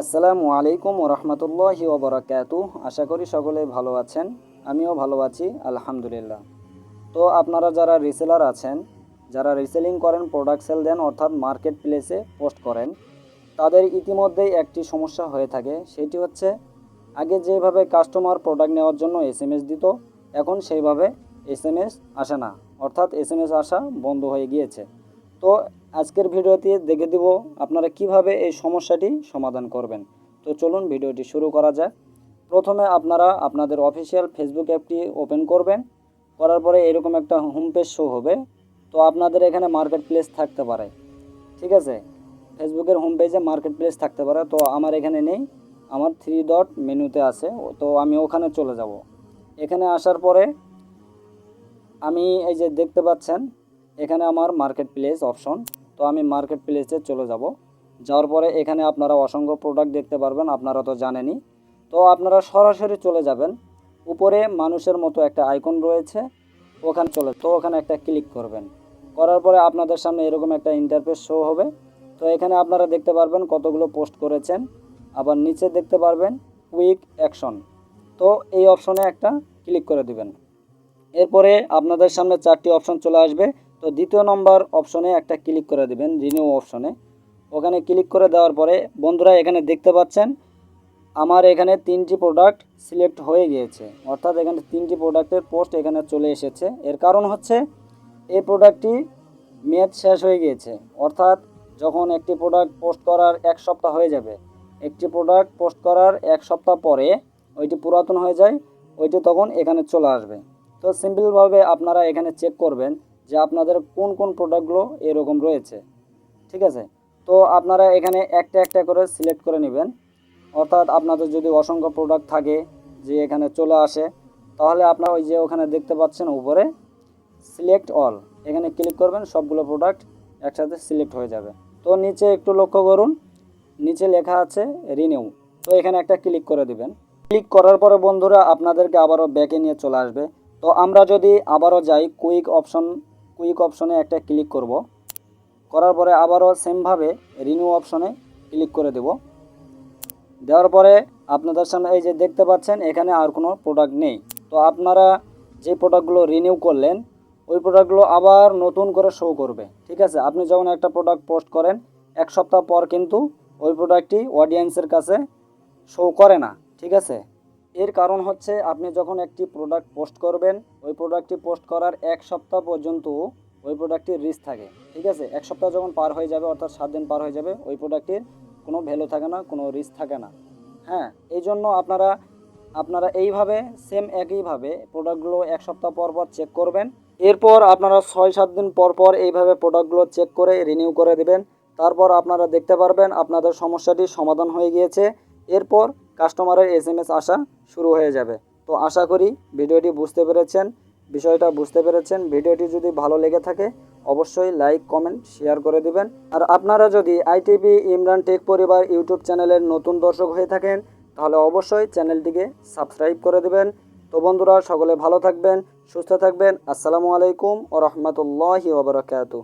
আসসালামু আলাইকুম ওরহমতুল্লাহি ওবরাকাতু আশা করি সকলে ভালো আছেন, আমিও ভালো আছি, আলহামদুলিল্লাহ। তো আপনারা যারা রিসেলার আছেন, যারা রিসেলিং করেন প্রোডাক্ট সেল দেন, অর্থাৎ মার্কেট প্লেসে পোস্ট করেন, তাদের ইতিমধ্যেই একটি সমস্যা হয়ে থাকে, সেটি হচ্ছে আগে যেভাবে কাস্টমার প্রোডাক্ট নেওয়ার জন্য এস এম এস দিত, এখন সেইভাবে এস এম এস আসে না। অর্থাৎ এস এম এস আসা বন্ধ হয়ে গিয়েছে। তো আজকের ভিডিওতে দেখে দিব আপনারা কীভাবে এই সমস্যাটি সমাধান করবেন। তো চলুন ভিডিওটি শুরু করা যাক। প্রথমে আপনারা আপনাদের অফিসিয়াল ফেসবুক অ্যাপটি ওপেন করবেন। করার পরে এরকম একটা হোম পেজ শো হবে। তো আপনাদের এখানে মার্কেট প্লেস থাকতে পারে। ঠিক আছে? ফেসবুকের হোম পেজে মার্কেট প্লেস থাকতে পারে। তো আমার এখানে নেই। আমার থ্রি ডট মেনুতে আছে। তো আমি ওখানে চলে যাব। এখানে আসার পরে আমি এই যে দেখতে পাচ্ছেন, এখানে আমার মার্কেট প্লেস অপশন। তো আমি মার্কেট প্লেসে চলে যাব। যাওয়ার পরে এখানে আপনারা অসংখ্য প্রোডাক্ট দেখতে পারবেন, আপনারা তো জানেনই। তো আপনারা সরাসরি চলে যাবেন। উপরে মানুষের মতো একটা আইকন রয়েছে, ওখানে চলে তো ওখানে একটা ক্লিক করবেন। করার পরে আপনাদের সামনে এরকম একটা ইন্টারফেস শো হবে। তো এখানে আপনারা দেখতে পারবেন কতগুলো পোস্ট করেছেন। আবার নিচে দেখতে পারবেন কুইক অ্যাকশন তো এই অপশনে একটা ক্লিক করে দিবেন। এরপরে আপনাদের সামনে চারটি অপশন চলে আসবে। তো দ্বিতীয় নম্বর অপশনে একটা ক্লিক করে দিবেন রিনিউ অপশনে ওখানে ক্লিক করে দেওয়ার পরে বন্ধুরা এখানে দেখতে পাচ্ছেন, আমার এখানে তিনটি প্রোডাক্ট সিলেক্ট হয়ে গিয়েছে। অর্থাৎ এখানে তিনটি প্রোডাক্টের পোস্ট এখানে চলে এসেছে। এর কারণ হচ্ছে, এই প্রোডাক্টটি মেয়াদ শেষ হয়ে গিয়েছে। অর্থাৎ যখন একটি প্রোডাক্ট পোস্ট করার এক সপ্তাহ হয়ে যাবে, একটি প্রোডাক্ট পোস্ট করার এক সপ্তাহ পরে ওইটি পুরাতন হয়ে যায়, ওইটি তখন এখানে চলে আসবে। তো সিম্পলভাবে আপনারা এখানে চেক করবেন যে আপনাদের কোন কোন প্রোডাক্টগুলো এরকম রয়েছে। ঠিক আছে? তো আপনারা এখানে একটা একটা করে সিলেক্ট করে নেবেন। অর্থাৎ আপনাদের যদি অসংখ্য প্রোডাক্ট থাকে যে এখানে চলে আসে, তাহলে আপনার ওই যে ওখানে দেখতে পাচ্ছেন উপরে সিলেক্ট অল এখানে ক্লিক করবেন, সবগুলো প্রোডাক্ট একসাথে সিলেক্ট হয়ে যাবে। তো নিচে একটু লক্ষ্য করুন, নিচে লেখা আছে রিনিউ তো এখানে একটা ক্লিক করে দিবেন। ক্লিক করার পরে বন্ধুরা, আপনাদেরকে আবারও ব্যাকে নিয়ে চলে আসবে। তো আমরা যদি আবারও যাই কুইক অপশন কুইক অপশনে একটা ক্লিক করব। করার পরে আবারও সেমভাবে রিনিউ অপশনে ক্লিক করে দেব। দেওয়ার পরে আপনাদের সামনে এই যে দেখতে পাচ্ছেন, এখানে আর কোনো প্রোডাক্ট নেই। তো আপনারা যে প্রোডাক্টগুলো রিনিউ করলেন, ওই প্রোডাক্টগুলো আবার নতুন করে শো করবে। ঠিক আছে? আপনি যখন একটা প্রোডাক্ট পোস্ট করেন, এক সপ্তাহ পর কিন্তু ওই প্রোডাক্টটি অডিয়েন্সের কাছে শো করে না। ঠিক আছে? এর কারণ হচ্ছে আপনি যখন একটি প্রোডাক্ট পোস্ট করবেন, ওই প্রোডাক্টটি পোস্ট করার এক সপ্তাহ পর্যন্ত ওই প্রোডাক্টটির রিস্ক থাকে, ঠিক আছে? এক সপ্তাহ যখন পার হয়ে যাবে, অর্থাৎ সাত দিন পার হয়ে যাবে, ওই প্রোডাক্টটির কোনো ভ্যালু থাকে না, কোনো রিস্ক থাকে না। হ্যাঁ এই জন্য আপনারা আপনারা এইভাবে সেম একইভাবে প্রোডাক্টগুলো এক সপ্তাহ পর পর চেক করবেন। এরপর আপনারা ছয় সাত দিন পর পর এইভাবে প্রোডাক্টগুলো চেক করে রিনিউ করে দেবেন। তারপর আপনারা দেখতে পারবেন আপনাদের সমস্যাটি সমাধান হয়ে গিয়েছে। এরপর কাস্টমারের এস এম এস আসা শুরু হয়ে যাবে। তো আশা করি ভিডিওটি বুঝতে পেরেছেন। বিষয়টা বুঝতে পেরেছেন। ভিডিওটি যদি ভালো লেগে থাকে, অবশ্যই লাইক, কমেন্ট, শেয়ার করে দিবেন। আর আপনারা যদি আইটিভি ইমরান টেক পরিবার ইউটিউব চ্যানেলের নতুন দর্শক হয়ে থাকেন, তাহলে অবশ্যই চ্যানেলটিকে সাবস্ক্রাইব করে দিবেন। তো বন্ধুরা, সকলে ভালো থাকবেন, সুস্থ থাকবেন। আসসালামু আলাইকুম ও রহমতুল্লাহি ওবরাকাতুহ